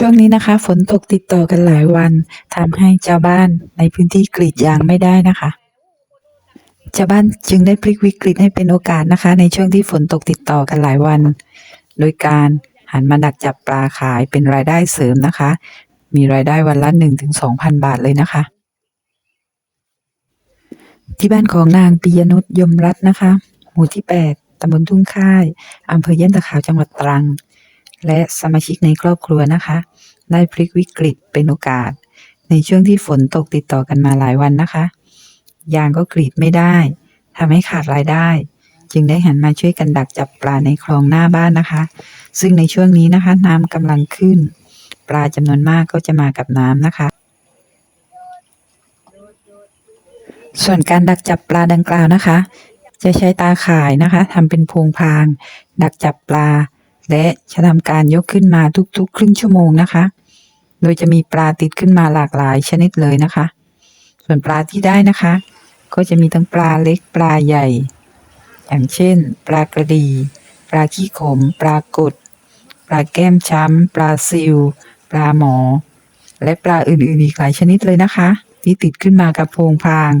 ช่วงนี้นะคะ ฝนตกติดต่อกันหลายวันทำให้ชาวบ้านในพื้นที่กรีดยางไม่ได้นะคะชาวบ้านจึงได้พลิกวิกฤตให้เป็นโอกาสนะคะ ในช่วงที่ฝนตกติดต่อกันหลายวัน โดยการหันมาดักจับปลาขายเป็นรายได้เสริมนะคะ มีรายได้วันละ1-2,000 บาทเลยนะคะ ที่บ้านของนางปิยนุชยมรัตน์นะคะ หมู่ที่ 8ตำบลทุ่งค่ายอำเภอเย่นตะขาวจังหวัดตรัง และสมาชิกในครอบครัวนะคะ ได้พลิกวิกฤตเป็นโอกาส ในช่วงที่ฝนตกติดต่อกันมาหลายวันนะคะ ยางก็กรีดไม่ได้ทำให้ขาดรายได้ จึงได้หันมาช่วยกันดักจับปลาในคลองหน้าบ้านนะคะ ซึ่งในช่วงนี้นะคะ น้ำกำลังขึ้น ปลาจำนวนมากก็จะมากับน้ำนะคะส่วนการดักจับปลาดังกล่าวนะคะ จะใช้ตาข่ายนะคะทำเป็นพรงพาง ดักจับปลา และจะทำการยกขึ้นมาทุกๆ ครึ่งชั่วโมงนะคะ โดยจะมีปลาติดขึ้นมาหลากหลายชนิดเลยนะคะ ส่วนปลาที่ได้นะคะ ก็จะมีทั้งปลาเล็กปลาใหญ่ อย่างเช่น ปลากระดี ปลาขี้ขม ปลากด ปลาแก้มช้ำ ปลาซิว ปลาหมอ และปลาอื่นๆอีกหลายชนิดเลยนะคะ ที่ติดขึ้นมากับโพงพราง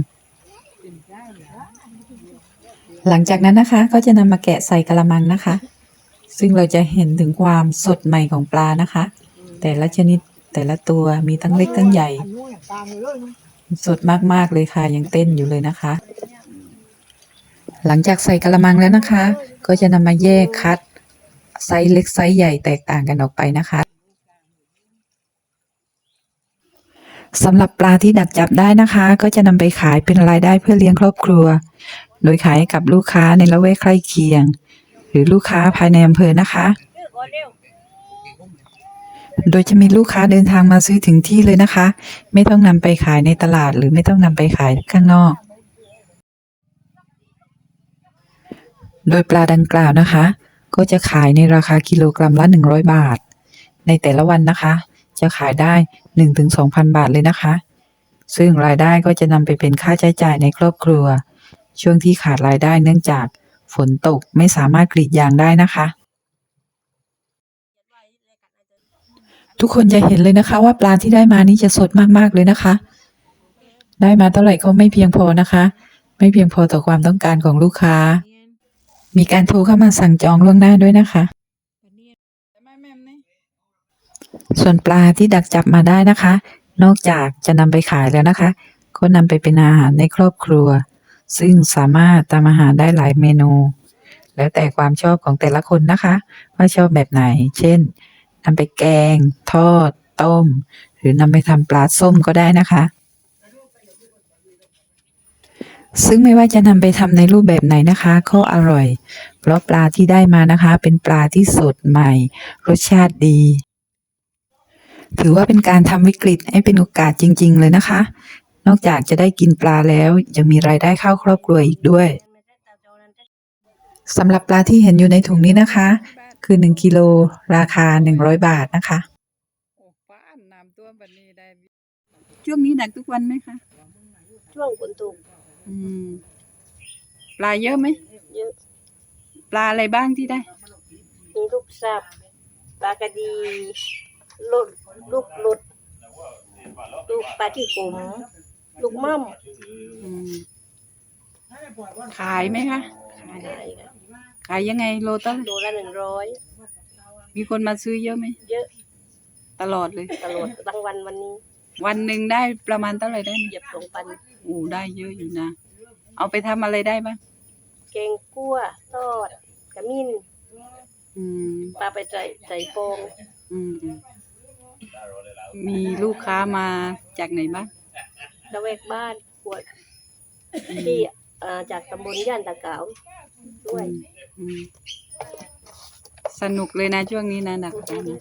หลังจากนั้นนะคะก็จะนำมาแกะใส่กระมังนะคะ ซึ่งเราจะเห็นถึงความสดใหม่ของปลานะคะ แต่ละชนิดแต่ละตัวมีทั้งเล็กทั้งใหญ่ สดมากๆเลยค่ะ ยังเต้นอยู่เลยนะคะ หลังจากใส่กระมังแล้วนะคะ ก็จะนำมาแยกคัดไซส์เล็กไซส์ใหญ่แตกต่างกันออกไปนะคะสำหรับปลาที่ดักจับได้นะคะ ก็จะนำไปขายเป็นรายได้เพื่อเลี้ยงครอบครัว โดยขายให้กับลูกค้าในละแวกใกล้เคียงห รือลูกค้าภายในอำเภอนะคะ โดยจะมีลูกค้าเดินทางมาซื้อถึงที่เลยนะคะ ไม่ต้องนำไปขายในตลาด หรือไม่ต้องนำไปขายข้างนอก โดยปลาดังกล่าวนะคะ ก็จะขายในราคากิโลกรัมละ 100 บาท ในแต่ละวันนะคะ จะขายได้ 1-2,000 บาทเลยนะคะ ซึ่งรายได้ก็จะนำไปเป็นค่าใช้จ่ายในครอบครัว ช่วงที่ขาดรายได้เนื่องจาก ฝนตกไม่สามารถกรีดยางได้นะคะ ทุกคนจะเห็นเลยนะคะว่าปลาที่ได้มานี่จะสดมากๆเลยนะคะ ได้มาเท่าไหร่ก็ไม่เพียงพอนะคะ ไม่เพียงพอต่อความต้องการของลูกค้า มีการโทรเข้ามาสั่งจองล่วงหน้าด้วยนะคะ ส่วนปลาที่ดักจับมาได้นะคะ นอกจากจะนำไปขายแล้วนะคะ ก็นำไปเป็นอาหารในครอบครัว ซึ่งสามารถทำอาหารได้หลายเมนู แล้วแต่ความชอบของแต่ละคนนะคะ ว่าชอบแบบไหน เช่นนำไปแกง ทอด ต้ม หรือนำไปทำปลาส้มก็ได้นะคะ ซึ่งไม่ว่าจะนำไปทำในรูปแบบไหนนะคะก็อร่อย เพราะปลาที่ได้มานะคะ เป็นปลาที่สดใหม่ รสชาติดี ถือว่าเป็นการทำวิกฤตให้เป็นโอกาสจริง ๆ เลยนะคะ นอกจากจะได้กินปลาแล้ว ยังมีรายได้เข้าครอบครัวอีกด้วยสำหรับปลาที่เห็นอยู่ในถุงนี้นะคะ คือ 1กิโลราคา 100 บาทนะคะโอ้ป้านน้ำท่วมบัดนี้ได้ช่วงนี้หนักทุกวันไหมคะ ช่วงฝนตกอืมปลาเยอะไหมเยอะ ปลาอะไรบ้างที่ได้มีลูกสับปลากระดีลูกลูกหลุดลูกปลาที่กลม ลูกม่อมอืมขายไหมคะ ขายกันขายยังไงโลเตอร์โลละหนึ่งร้อยมีคนมาซื้อเยอะไหม เยอะตลอดเลย ตลอดรางวัลวันนี้วันหนึ่งได้ประมาณเท่าไหร่ได้เหเนี่ยยียบสองพันโอ้ได้เยอะอยู่นะ เอาไปทำอะไรได้บ้างแกงกั้วทอดขมิ้นอืม ปลาไปใส่ใส่ฟองอืมอืมมีลูกค้ามาจากไหนบ้าง ระแวกบ้านขวดที่อ่าจากตำบลย่านตะเกาวด้วยอืมอืมสนุกเลยนะช่วงนี้นะหนักใจนะ